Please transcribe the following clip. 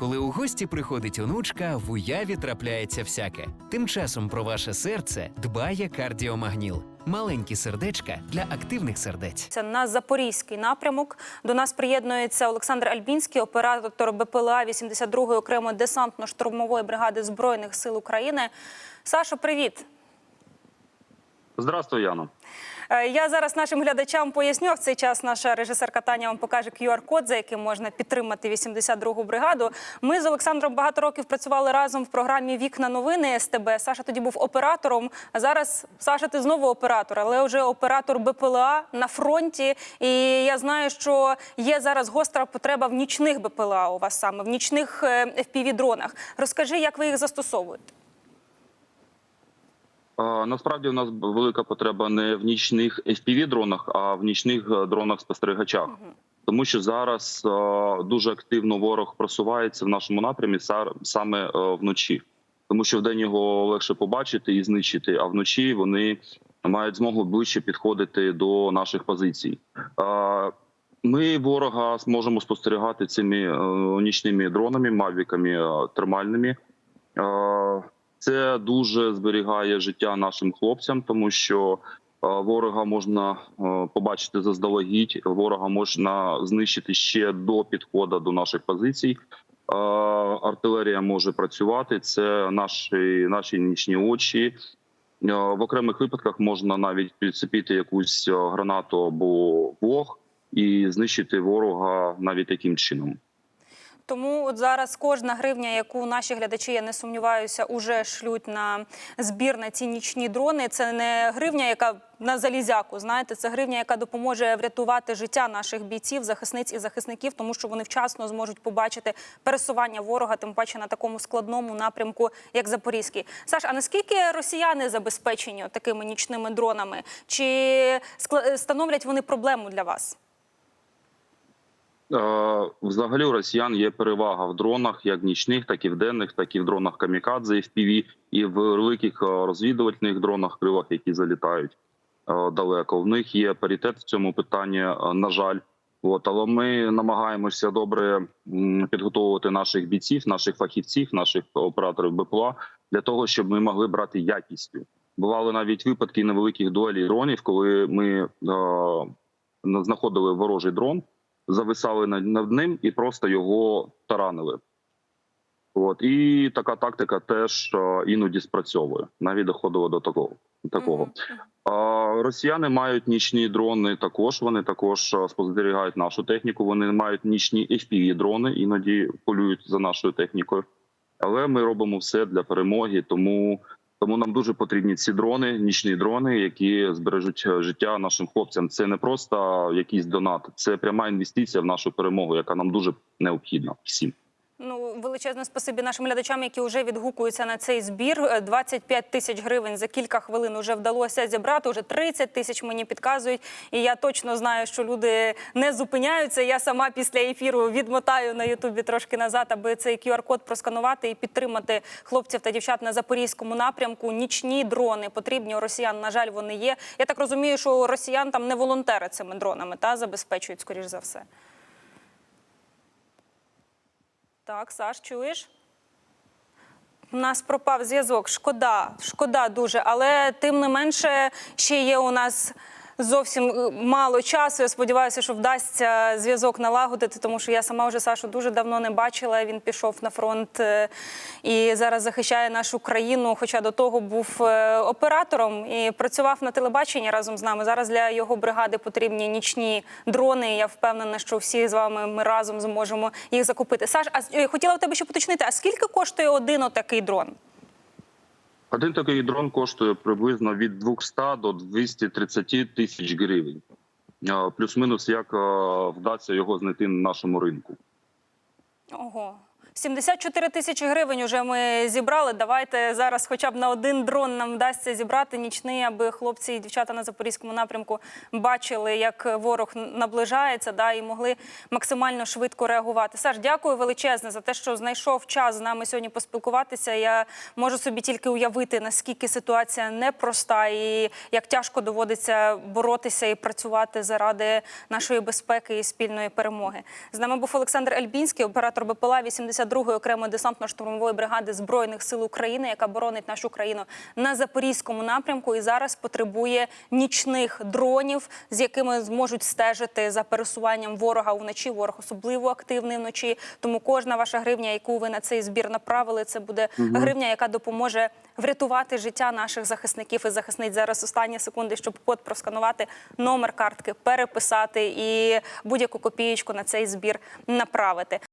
Коли у гості приходить онучка, в уяві трапляється всяке. Тим часом про ваше серце дбає кардіомагніл. Маленькі сердечка для активних сердець. Це на запорізький напрямок. До нас приєднується Олександр Альбінський, оператор БПЛА 82-ї окремої десантно-штурмової бригади збройних сил України. Сашо, привіт. Здравствуй, Яно. Е, Я зараз нашим глядачам поясню. В цей час наша режисерка Таня вам покаже QR-код, за яким можна підтримати 82-гу бригаду. Ми з Олександром багато років працювали разом в програмі Вікна новини СТБ. Саша тоді був оператором. А зараз Саша, ти знову оператор, але вже оператор БПЛА на фронті. І я знаю, що є зараз гостра потреба в нічних БПЛА у вас саме в нічних fpv дронах Розкажи, як ви їх застосовуєте? Е, Насправді у нас велика потреба не в нічних fpv дронах, а в нічних е, дронах спостерігачах. Тому що зараз е, дуже активно ворог просувається в нашому напрямі са- саме вночі, тому що вдень його легше побачити і знищити, а вночі вони мають змогу ближче підходити до наших позицій. Ми ворога зможемо спостерігати цими нічними дронами, мавіками термальними. Це дуже зберігає життя нашим хлопцям, тому що е, ворога можна е, побачити заздалегідь, ворога можна знищити ще до підходу до наших позицій. Е, Артилерія може працювати. Це наші, наші нічні очі. В окремих випадках можна навіть підцепити якусь гранату або вог і знищити ворога навіть таким чином. Тому от зараз кожна гривня, яку наші глядачі, я не сумніваюся, уже шлють на збір на ці нічні дрони. Це не гривня, яка на залізяку. Знаєте, це гривня, яка допоможе врятувати життя наших бійців, захисниць і захисників, тому що вони вчасно зможуть побачити пересування ворога, тим паче на такому складному напрямку, як Запорізький. Саш, а наскільки росіяни забезпечені такими нічними дронами? Чи становлять вони проблему для вас? Е, Взагалі у росіян є перевага в дронах, як нічних, так і в денних, так і в дронах камікадзе FPV, і в великих е, розвідувальних дронах кривах, які залітають е, далеко. В них є паритет в цьому питанні. На жаль, от але ми намагаємося добре підготовувати наших бійців, наших фахівців, наших операторів БПЛА для того, щоб ми могли брати якістю. Бували навіть випадки невеликих дуелей дронів, коли ми е, знаходили ворожий дрон зависали над, ним і просто його таранили. От і така тактика теж е, іноді спрацьовує. Навіть доходило до такого. такого. А, росіяни мають нічні дрони. Також вони також е, спостерігають нашу техніку. Вони мають нічні fpv дрони, іноді полюють за нашою технікою. Але ми робимо все для перемоги, тому. Тому нам дуже потрібні ці дрони, нічні дрони, які збережуть е, життя нашим хлопцям. Це не просто якийсь донат, це пряма інвестиція в нашу перемогу, яка нам дуже необхідна всім. Ну, величезне спасибі нашим глядачам, які вже відгукуються на цей збір. Е, 25 тисяч гривень за кілька хвилин вже вдалося зібрати. Уже 30 тисяч мені підказують. І я точно знаю, що люди не зупиняються. Я сама після ефіру відмотаю на Ютубі трошки назад, аби цей QR-код просканувати і підтримати хлопців та дівчат на запорізькому напрямку. Нічні дрони потрібні у росіян. На жаль, вони є. Я так розумію, що росіян там не волонтери цими дронами та забезпечують, скоріш за все. Так, Саш, чуєш? У нас пропав зв'язок. Шкода, шкода дуже. Але тим не менше, ще є у нас зовсім е, мало часу. Я сподіваюся, що вдасться зв'язок налагодити, тому що я сама вже Сашу дуже давно не бачила. Він пішов на фронт е, і зараз захищає нашу країну. Хоча до того був е, оператором і працював на телебаченні разом з нами. Зараз для його бригади потрібні нічні дрони. Я впевнена, що всі з вами ми разом зможемо їх закупити. Саш, а хотіла у тебе ще поточнити, а скільки коштує один отакий дрон? Один такий дрон коштує приблизно від 200 до 230 тисяч гривень. Плюс-мінус, як вдасться його знайти на нашому ринку. Ого. 74 тисячі гривень уже ми зібрали. Давайте зараз хоча б на один дрон нам вдасться зібрати нічний, аби хлопці і дівчата на запорізькому напрямку бачили, як ворог наближається, да, і могли максимально швидко реагувати. Саш, дякую величезне за те, що знайшов час з нами сьогодні поспілкуватися. Я можу собі тільки уявити, наскільки ситуація непроста і як тяжко доводиться боротися і працювати заради нашої безпеки і спільної перемоги. З нами був Олександр Альбінський, оператор БПЛА 82 72-ї окремої десантно-штурмової бригади збройних сил України, яка боронить нашу країну на запорізькому напрямку, і зараз потребує нічних дронів, з якими зможуть стежити за пересуванням ворога вночі. Ворог особливо активний вночі. Тому кожна ваша гривня, яку ви на цей збір направили, це буде гривня, яка допоможе врятувати життя наших захисників і захисниць. Зараз останні секунди, щоб код просканувати, номер картки переписати і будь-яку копієчку на цей збір направити.